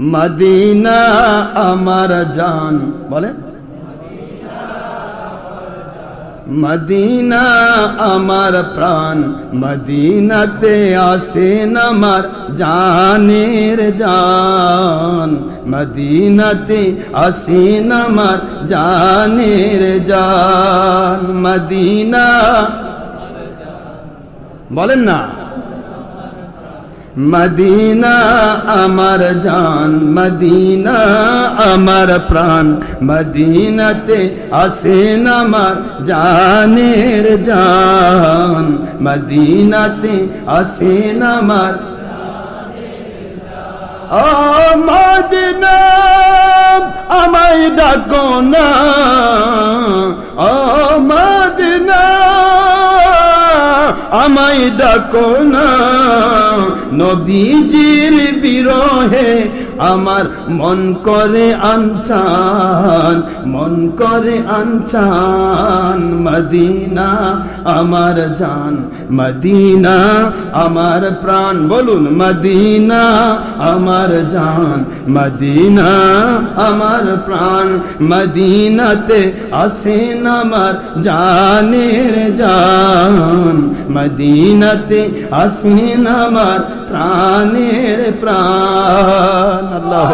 Medina আমার জান, বলেন। মদিনা আমার প্রাণ, মদিনাতে আসেন আমার জানের জান। মদিনাতে আসেন আমার জানের জান। মদিনা, বলেন না। মদিনা আমার জান, মদিনা আমার প্রাণ। মদিনাতে আসেন আমার জানের জান। মদিনাতে আসেন আমার ও মদিনা, আমায় ডাকো না। ও মদিনা আমায় ডাকো না। নবীজির বিরহে আমার মন করে আনচান মন করে আনচান মদিনা, আমার জান, মদিনা, আমার প্রাণ, বলুন, মদিনা, আমার জান, মদিনা, আমার প্রাণ, মদিনাতে আসেন আমার জানের জান, মদিনাতে আসেন আমার প্রাণের প্রাণ। Não.